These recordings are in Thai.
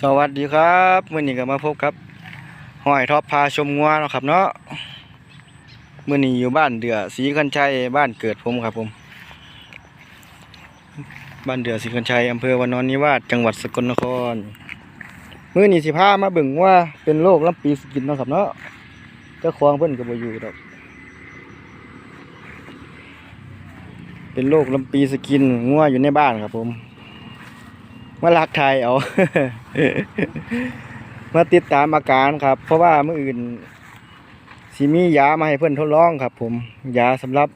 สวัสดีครับมื่อนี้ก็มาพบครับหอยท็อปพาชมงัวเนาะครับเนาะมื่อนี้อยู่บ้านเดือศรีคันชัยบ้านเกิดผมครับผม บ้านเดือศรีคันชัยอำเภอวานอนนิวาสจังหวัดสกลนครมื่อนี้สิพามาเบิ่งว่าเป็นโรคลำปีสกินเนาะครับเนาะเจ้าของเพิ่นก็บ่อยู่ดอกเป็นโรคลำปีสกินงัวอยู่ในบ้านครับผม มาลักไทายเอา มาติดตามอาการครับ เพราะว่าเมื่ออื่นสิมียามาให้เพื่อนทดลองครับ ผมยาสำหรับ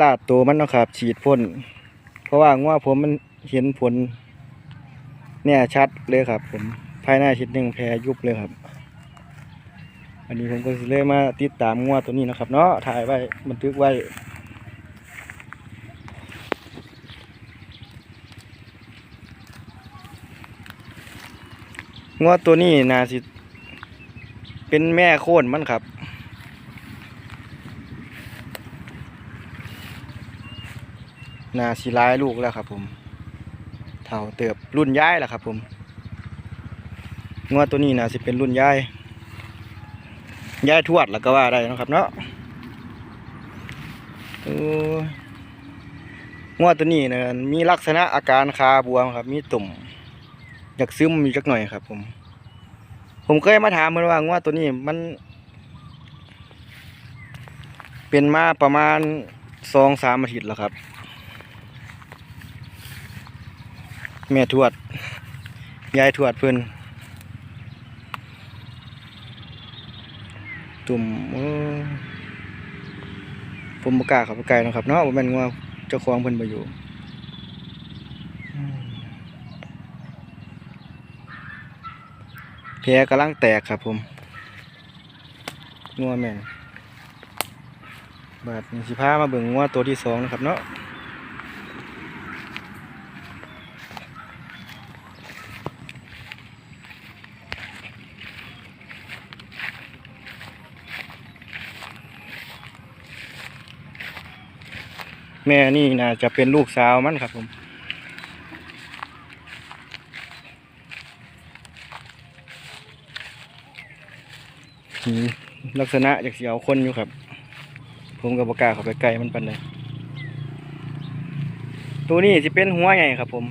ลาดตัวมันนะครับ ฉีดพ่นเพราะว่างัวผมมันเห็นผล เนี่ยชัดเลยครับ ผมภายในอาทิตย์หนึ่งแพ้ยุบเลยครับ อันนี้ผมก็เลยมาติดตามงัวตัวนี้นะครับ เนาะถ่ายไว้บันทึกไว้ งัวตัวนี้นาสิ เป็นแม่โค่นมันครับ นาสิร้ายลูกแล้วครับผม เท่าเติบรุ่นย้ายแล้วครับผมงัวตัวนี้นาสิเป็นรุ่นย้าย ย้ายทวดแล้วก็ว่าได้นะครับเนาะงัวตัวนี้นะมีลักษณะอาการคาบวมครับ มีตุ่ม อยากซึมอยู่จักหน่อยครับ ผม ผมเคยมาถามมันว่าว่าตัวนี้มัน เป็นมาประมาณสองสามอาทิตย์แล้วครับ แม่ทวดยายทวดเพิ่นตุ่มโอ้ผมบกล้าเขับไปไกลนะครับเนาะว่าแม่นว่าเจ้าของเพิ่นไปอยู่ แผลกำลังแตกครับผมงัวแม่งบาดสิพามาเบิ่งงัวตัวที่สองนะครับเนาะแม่นี่น่าจะเป็นลูกสาวมันครับผม อืม ลักษณะจากเสียวคนอยู่ครับ ผมกับปากล้าเข้าไปไกลมันปันเลยตัวนี้สิเป็นหัวใหญ่ครับ ผม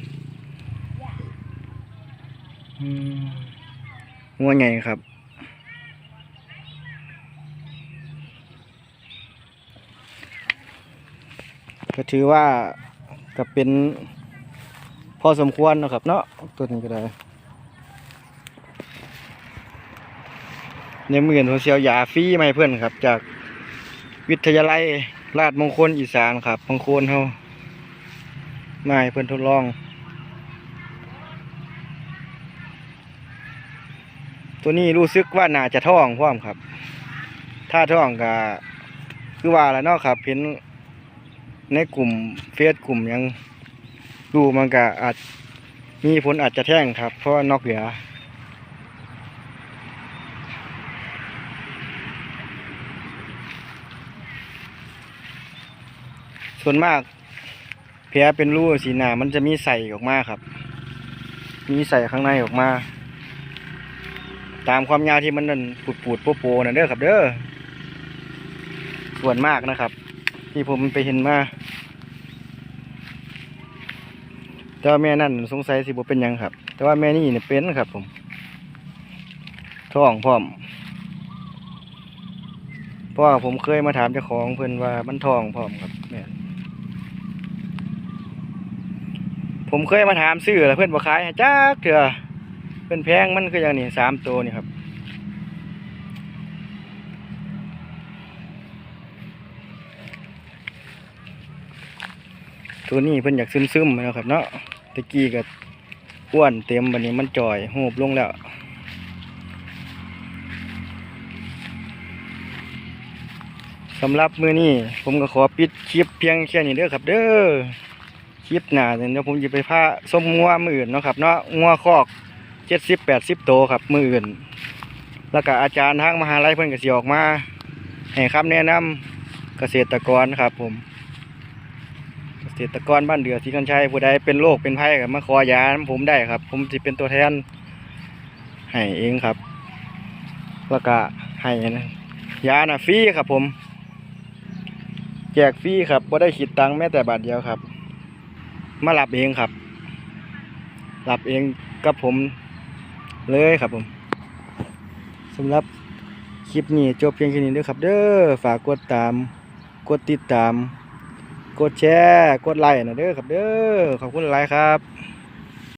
หัวใหญ่ครับก็ถือว่าก็เป็นพอสมควรนะครับเนาะตัวนี้ก็ได้ ในมือผมเสียวยาฟรีมาให้เพื่อนครับ จากวิทยาลัยราชมงคลอีสานครับมงคลเขามาให้เพื่อนทดลองตัวนี้รู้สึกว่าน่าจะท้องพร้อมครับ ถ้าท้องก็คือว่าแล้วเนาะครับเห็นในกลุ่มเฟซกลุ่มยังดูมันก็อาจมีผลอาจจะแท่งครับ เพราะนอกเหลือ ส่วนมาก แผลเป็นรูสีหนามันจะมีใส่ออกมาครับ มีใส่ข้างในออกมา ตามความยาวที่มันนั่นปูดปูดๆโปโปๆนะเด้อครับ เด้อส่วนมากนะครับ ที่ผมไปเห็นมาแต่ว่าแม่นั่นสงสัยสิบเป็นยังครับ แต่ว่าแม่นี่เนี่ยเป็นครับ ผมท้องพร้อมเพราะว่าผมเคยมาถามเจ้าของเพิ่อนว่ามันท้องพร้อมครับแม่น ผมเคยมาถามซื้อแล้วเพิ่อนบ่ขายให้จักเถื่อเพิ่นแพงมันคืออย่างนี้สามตัวนี่ครับตัวนี้เพิ่อนอยากซึมๆแล้วครับ เนาะตะกี้ก็อ้วนเต็มบัดนี้มันจ่อยหูบลงแล้วสำหรับมือนี้ผมก็ขอปิดคลิปเพียงแค่นี้เด้อครับ เด้อ คลิปหน้าเดี๋ยวผมจะไปพาส้มงัวมืออื่นเนาะครับเนาะงัวคอกเจ็ดสิบแปดสิบโตครับมืออื่น แล้วก็อาจารย์ทางมหาลัยเพิ่อนก็สิออกมาให้คำแนะนำเกษตรกรครับผม เกษตรกรบ้านเดือศรีกันชัยผู้ใดเป็นโรคเป็นภัยก็มาขอยาผมได้ครับ ผมจะเป็นตัวแทนให้เองครับ แล้วก็ให้นะยานะฟรีครับผม แจกฟรีครับบ่ได้คิดตังค์แม้แต่บาทเดียวครับ มาหลับเองครับ หลับเองกับผมเลยครับผมสำหรับคลิปนี้จบเพียงแค่นี้เด้อครับ เด้อฝากกดตาม กดติดตาม กดแชร์ กดไลค์นะเด้อครับ เด้อขอบคุณหลายครับ